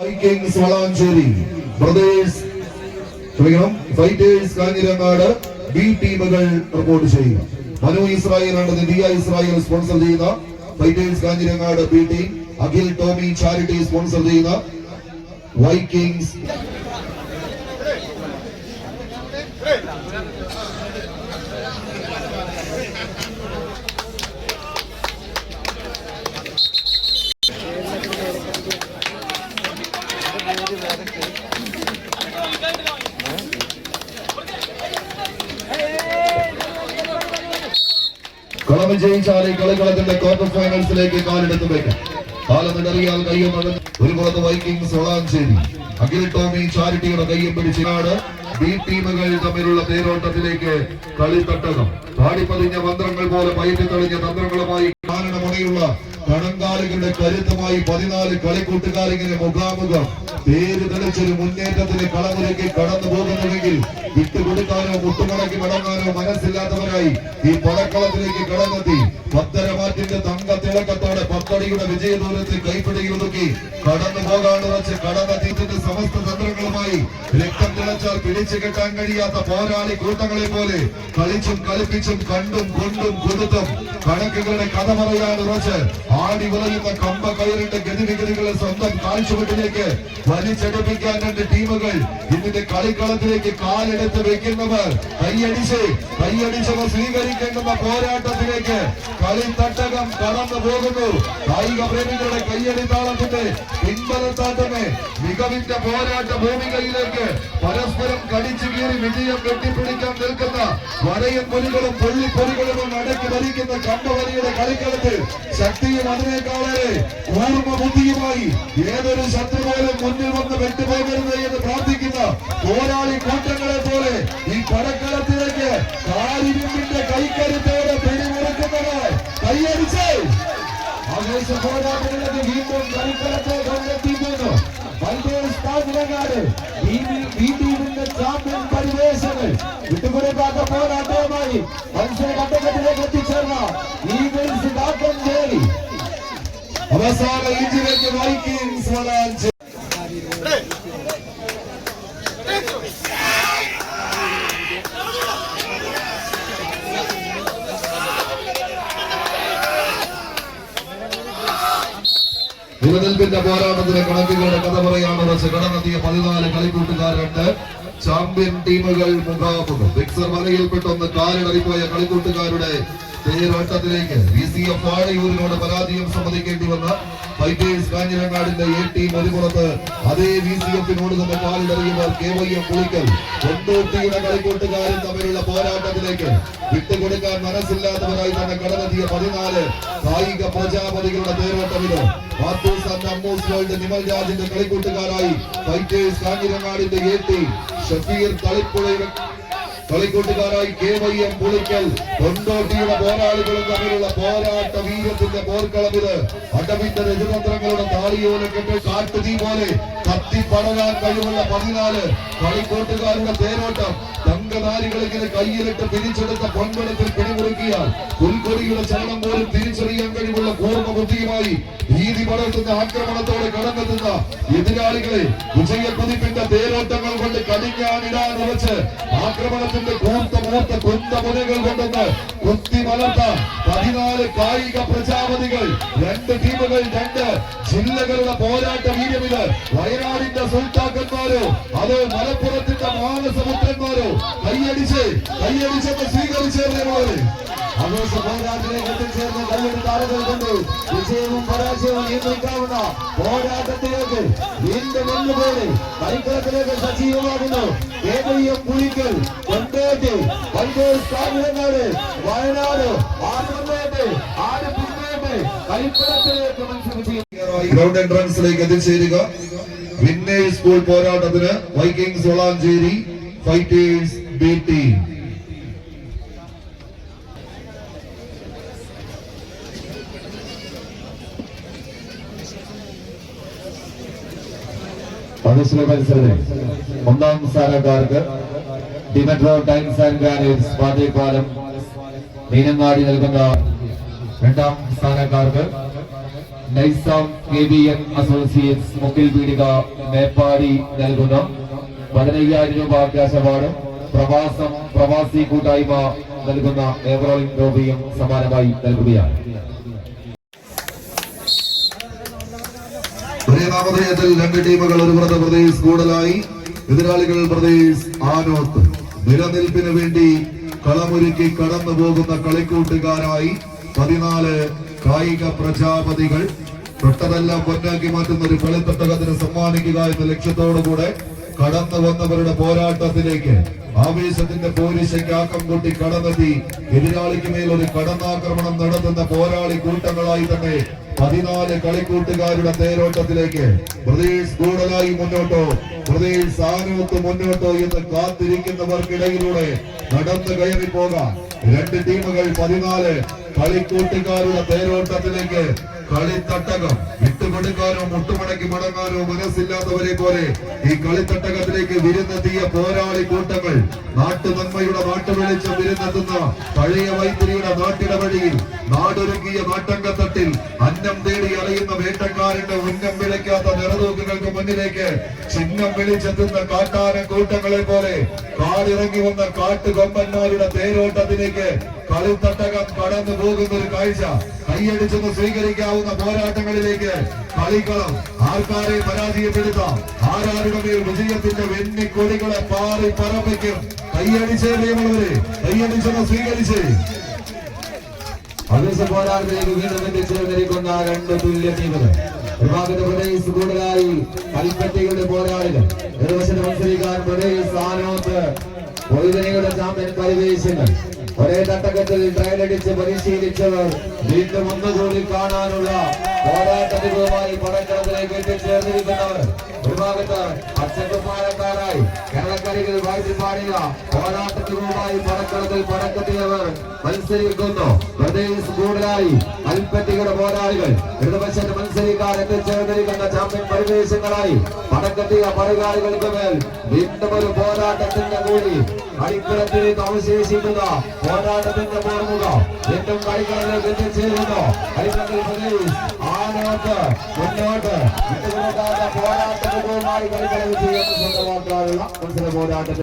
Vikings Valanchery. Brothers ക്ഷമിക്കണം. Fighters Kanhirangad. B ടീമുകൾ report ചെയ്യുക മനു ഇസ്രായേലാണ് ദിയ ഇസ്രായേൽ സ്പോൺസർ ചെയ്യുന്ന. Fighters Kanhirangad B team Akhil Tomy charity sponsor ചെയ്യുന്ന. വൈക്കിങ്സ് വിജയിച്ചാൽ ഈ കളിക്കളത്തിന്റെ ക്വാർട്ടർ ഫൈനൽസിലേക്ക് കാലെടുത്ത് വയ്ക്കാം കാലമിടറിയാൽ കയ്യും ഒരു പുറത്ത് വൈക്കിംഗ് സോളാഞ്ചേരി അഖിൽ ടോമി ചാരിറ്റിയുടെ കയ്യും പിടിച്ചാണ് ബി ടീമുകൾ തമ്മിലുള്ള തേരോട്ടത്തിലേക്ക് കളിത്തട്ടകം. പാടിപ്പതിഞ്ഞ മന്ത്രങ്ങൾ പോലെ പയറ്റി തെളിഞ്ഞ തന്ത്രങ്ങളുമായി കാരണമുണയുള്ള കണങ്കാലുകളുടെ കരുത്തുമായി പതിനാല് കളിക്കൂട്ടുകാരിങ്ങനെ മുഖാമുഖം പേര് തെളിച്ചൊരു മുന്നേറ്റത്തിന് കളമുരയ്ക്ക് കടന്നു പോകുന്നുവെങ്കിൽ വിട്ടുകൊടുക്കാനോ മുട്ടുമടക്കി മടങ്ങാനോ മനസ്സില്ലാത്തവരായി ഈ പടക്കളത്തിലേക്ക് കടന്നെത്തി. പത്തരമാറ്റിന്റെ തങ്ക തിളക്കത്തോടെ പത്തടിയുടെ വിജയദൂരത്തിൽ കൈപ്പിടിയിലൊതുക്കി കടന്നു പോകാനുറച്ച് തീറ്റിന്റെ സമസ്ത തന്ത്രങ്ങളുമായി രക്തം തിളച്ചാൽ പിടിച്ചു കെട്ടാൻ കഴിയാത്ത പോരാളി കൂട്ടങ്ങളെ പോലെ കളിച്ചും കളിപ്പിച്ചും കണ്ടും കൊണ്ടും കൊടുത്തും കണക്കുകളുടെ കഥ പറയാൻ ഉറച്ച് ആടി വിളയുന്ന കമ്പ കയറിന്റെ ഗതിവിഗതികളെ സ്വന്തം കാഴ്ചവെട്ടിലേക്ക് വലിച്ചെടുപ്പിക്കാൻ രണ്ട് ടീമുകൾ ഇതിന്റെ കളിക്കളത്തിലേക്ക് കാലെടുത്ത് വെക്കുന്നവർ കൈയടിച്ച് കൈയടിച്ചവർ സ്വീകരിക്കേണ്ടുന്ന പോരാട്ടത്തിലേക്ക് കളിത്തട്ടകം കടന്നു പോകുന്നു. കായിക പ്രേമികളുടെ കയ്യടിത്താളത്തിന്റെ പിൻബലത്താട്ടമേ മികവിന്റെ പോരാട്ട ഭൂമികയിലേക്ക് പരസ്പരം കടിച്ചു കീറി വിജയം കെട്ടിപ്പിടിക്കാൻ നിൽക്കുന്ന വരയും പൊലികളും പൊള്ളിപ്പൊലികളും അടക്കി ഭരിക്കുന്ന കമ്പവരിയുടെ കളിക്കളത്തിൽ ശക്തിയും അതിനേക്കാളേറെ കൂർമ്മ ബുദ്ധിയുമായി ഏതൊരു ശത്രു പോലും മുന്നിൽ വന്ന് വെട്ടുപോകരുത് എന്ന് പ്രാർത്ഥിക്കുന്ന പോരാളി കൂട്ടങ്ങളെ പോലെ ഈ പടക്കളത്തിലേക്ക് കാലിരുമ്പിന്റെ കൈക്കരുത്തോടെ ആവേശ പോരാട്ടങ്ങളിലേക്ക് വീണ്ടും കളിക്കളത്തെ കൊണ്ടെത്തിക്കുന്നു വൈദ്യേഴ്സ് കാഞ്ഞിരങ്ങാട് ബി ടീമിന്റെ ചാമ്പ്യൻ പരിവേശങ്ങൾ വിട്ടുകൊടുക്കാത്ത പോരാട്ടവുമായി മത്സര ഘട്ടത്തിലേക്ക് എത്തിച്ചേർന്ന ഈഗിൾസ് കാക്കഞ്ചേരി അവസാന ഇഞ്ചിലേക്ക് വൈക്കിങ്സ് വളാഞ്ചേരി നിലനിൽപ്പിന്റെ പോരാട്ടത്തിലെ കണക്കുകളുടെ കഥ പറയാനുറച്ച് കടന്നെത്തിയ പതിനാല് കളിക്കൂട്ടുകാരുണ്ട്. ചാമ്പ്യൻ ടീമുകൾ മുഖാമുഖം. മിക്സർ വലയിൽപ്പെട്ടൊന്ന് കാലിടറിപ്പോയ കളിക്കൂട്ടുകാരുടെ തേരോട്ടത്തിലേക്ക് വി സി എഫ് ആഴയൂരിനോട് പരാജയം സമ്മതിക്കേണ്ടി വന്ന ഫൈറ്റേഴ്സ് കാഞ്ഞിരങ്ങാടിന്റെ എ ടീം ഒരു അതേ വി സി എഫിനോട് തന്നെ കാലിടറിയവർ കെ വൈ എം പുളിക്കൽ കൊണ്ടോട്ടിയുടെ കളിക്കൂട്ടുകാരും തമ്മിലുള്ള പോരാട്ടത്തിലേക്ക് വിട്ടുകൊടുക്കാൻ മനസ്സില്ലാത്തവരായി തന്നെ കടന്നെത്തിയ പതിനാല് കായിക പ്രജാപതികളുടെ വേൾഡ് നിമൽ രാജിന്റെ കളിക്കൂട്ടുകാരായി ഫൈറ്റേഴ്സ് കാഞ്ഞിരങ്ങാടിന്റെ എ ടീം ഷഫീർ കളിപ്പുഴയുടെ കളിക്കൂട്ടുകാരായി കെ വൈ എം പുളിക്കൽ കൊണ്ടോട്ടിയുടെ പോരാളികളും തമ്മിലുള്ള പോരാട്ട വീരത്തിന്റെ പോർക്കളമിത് അടവിന്റെ രജതന്ത്രങ്ങളുടെ താളിയോല കെട്ട് കാട്ടുതീ പോലെ കത്തി പടരാൻ കഴിവുള്ള പതിനാല് കളിക്കോട്ടുകാരുടെ തേരോട്ടം തങ്കനാരികളിങ്ങനെ കയ്യിലിട്ട് പിരിച്ചെടുത്ത പൊൻപടത്തിൽ പിടിമുറുക്കിയാൽ പുൽക്കൊടിയുടെ ചലനം പോലും തിരിച്ചറിയാൻ കഴിവുള്ള പൂർണ ബുദ്ധിയുമായി ഭീതി പടർത്തുന്ന ആക്രമണത്തോടെ കടന്നെത്തുന്ന എതിരാളികളെ വിജയക്കുതിപ്പിന്റെ തേരോട്ടങ്ങൾ കൊണ്ട് കടിഞ്ഞാണിടാൻ ഉറച്ച് ആക്രമണത്തിന്റെ കൂർത്ത മൂർത്ത കുന്തമുനകൾ കൊണ്ടെന്ന് കുത്തി മലർത്താൻ പതിനാല് കായിക പ്രജാപതികൾ. രണ്ട് ടീമുകൾ രണ്ട് ജില്ലകളുടെ പോരാട്ട വീര്യമിത്. വയനാടിന്റെ സുൽത്താക്കന്മാരോ അതോ മലപ്പുറത്തിന്റെ മാനസപുത്രന്മാരോ? കൈയടിച്ച് കൈയടിച്ചെന്ന് സ്വീകരിച്ചേർന്നേ പോരാട്ടത്തിലേക്ക് കൊണ്ട്. വിജയവും പരാജയവും നിയന്ത്രിക്കാവുന്ന പോരാട്ടത്തിലേക്ക് വീണ്ടും പോലെ കളിക്കളത്തിലേക്ക് സജീവമാകുന്നു. കേരളീയം പുളിക്കൽ കൊണ്ടോട്ട് വൈകോസ് കാഞ്ഞങ്ങാട് വയനാട് ആസന്നേറ്റ് ആലപ്പുഴേറ്റ് കളിക്കളത്തിലേക്ക് മത്സരം ഗ്രൗണ്ട് എൻട്രൻസിലേക്ക് എത്തിച്ചേരുക. വിന്നേഴ്സ് സ്കൂൾ പോരാട്ടത്തിന് വൈക്കിംഗ് സോളാഞ്ചേരി ഫൈറ്റേഴ്സ് ബി ടീം. മനുഷ്യ മത്സരത്തിൽ ഒന്നാം സ്ഥാനക്കാർക്ക് ഡിമെട്രോ times and granites Pattepalam Meenangadi നൽകുന്ന രണ്ടാം സ്ഥാനക്കാർക്ക് Naisam K B N associates Mukkil Peedika Meppadi നൽകുന്ന. പതിനയ്യായിരം രൂപ അവകാശമാണ് പ്രവാസം പ്രവാസി കൂട്ടായ്മ നൽകുന്ന ഏവറോളിംഗ് ട്രോഫിയും സമാനമായി നൽകുകയാണ്. നാമധേയത്തിൽ രണ്ട് ടീമുകൾ ഒരുപുറത്ത് പ്രദേശ് കൂടുതലായി. എതിരാളികൾ പ്രദേശ് ആനോത്ത്. നിലനിൽപ്പിന് വേണ്ടി കളമൊരുക്കി കടന്നു പോകുന്ന കളിക്കൂട്ടുകാരായി പതിനാല് കായിക പ്രജാപതികൾ തൊട്ടതെല്ലാം പൊന്നാക്കി മാറ്റുന്ന ഒരു കളിത്തട്ടകത്തിന് സമ്മാനിക്കുക എന്ന ലക്ഷ്യത്തോടുകൂടെ കടന്നു വന്നവരുടെ പോരാട്ടത്തിലേക്ക് ആവേശത്തിന്റെ പോലീസയ്ക്ക് ആക്കം കൂട്ടി കടന്നെത്തി എതിരാളിക്ക് മേൽ ഒരു കടന്നാക്രമണം നടത്തുന്ന പോരാളി കൂട്ടങ്ങളായി തന്നെ പതിനാല് കളിക്കൂട്ടുകാരുടെ തേരോട്ടത്തിലേക്ക്. പ്രദേശ് കൂടുതലായി മുന്നോട്ടോ? പ്രദേശ് സാനോത്ത് മുന്നോട്ടോ എന്ന് കാത്തിരിക്കുന്നവർക്കിടയിലൂടെ നടന്നു കയറി പോകാം രണ്ട് ടീമുകൾ പതിനാല് കളിക്കൂട്ടുകാരുടെ തേരോട്ടത്തിലേക്ക് കളിത്തട്ടകം വിട്ടുകൊടുക്കാനോ മുട്ടുമടക്കി മടങ്ങാനോ മനസ്സില്ലാത്തവരെ പോലെ ഈ കളിത്തട്ടകത്തിലേക്ക് വിരുന്നെത്തിയ പോരാളി കൂട്ടങ്ങൾ നാട്ടുനന്മയുടെ നാട്ടുവെളിച്ചം വിരുന്നെത്തുന്ന പഴയ വൈത്തിരിയുടെ നാട്ടിടവഴിയിൽ നാടൊരുക്കിയ നാട്ടങ്കത്തട്ടിൽ അന്നം തേടി അലയുന്ന വേട്ടക്കാരന്റെ ഉന്നം വിളിക്കാത്ത നിറതൂക്കുകൾക്ക് മുന്നിലേക്ക് ചിഹ്നം വിളിച്ചെത്തുന്ന കാട്ടാന കൂട്ടങ്ങളെ പോലെ കാടിറങ്ങി വന്ന കാട്ടുകൊമ്പന്മാരുടെ തേരോട്ടത്തിലേക്ക് കളിത്തട്ടകം കടന്നു പോകുന്ന ഒരു കാഴ്ച. കൈയടിച്ചെന്ന് സ്വീകരിക്കാവുന്ന പോരാട്ടങ്ങളിലേക്ക് കളിക്കളം. ആൾക്കാരെ പരാജയപ്പെടുത്താം. ആരാരുടെ മേൽ വിജയത്തിന്റെ വെണ്ണിക്കൊടികളെ പാറി പറപ്പിക്കും. കൈയടിച്ചേ പ്രിയമുള്ളവരെ കൈയടിച്ചെന്ന് സ്വീകരിച്ച്. അവിശ പോരാട്ടത്തിലേക്ക് വീണ്ടും രണ്ട് തുല്യ ടീമുകൾ കൂടുതലായി കൽപ്പറ്റയുടെ പോരാളികൾ. നിർവശന മത്സരിക്കാൻ ആനോത്ത് പൊതുജനങ്ങളുടെ ചാമ്പ്യൻ പരിവേശങ്ങൾ ഒരേ തട്ടകത്തിൽ ട്രയലടിച്ച് പരിശീലിച്ചവർ വീണ്ടും ഒന്നുകൂടി കാണാനുള്ള പോരാട്ടത്തിലുമായി പടക്കളത്തിലേക്ക് എത്തിച്ചേർന്നിരിക്കുന്നവർ. ഒരു ഭാഗത്ത് പച്ചക്കുപ്പാലക്കാരായി കേരളക്കരികൾ വാഴ്ത്തി പാടിയ പോരാട്ടത്തിനുമായി പടക്കളത്തിൽ പടക്കത്തിയവർ മത്സരിക്കുന്നു. പ്രദേശ് കൂടുതലായി കൽപ്പറ്റികളുടെ പോരാളികൾ. ഇടതുപക്ഷത്തെ മത്സരിക്കാർ എത്തിച്ചേർന്നിരിക്കുന്ന ചാമ്പ്യൻ പരിവേശങ്ങളായി പടക്കത്തിയ പടകാളികൾക്ക് മേൽ വീണ്ടും ഒരു പോരാട്ടത്തിന്റെ കൂടി കളിക്കളത്തിലേക്ക് അവശേഷിക്കുന്ന പോരാട്ടത്തിന്റെ പോർമുഖം വീണ്ടും കളിക്കളത്തിലേക്ക് എത്തിച്ചേരുന്നു. കളിക്കളത്തിൽ പ്രദേശ് ആനോട്ട് മുന്നോട്ട് വിട്ടുകൊടുക്കാത്ത പോരാട്ടത്തിനുമായി കളിക്കള വിജയം സ്വന്തമാക്കാനുള്ള മത്സര പോരാട്ടത്തിൽ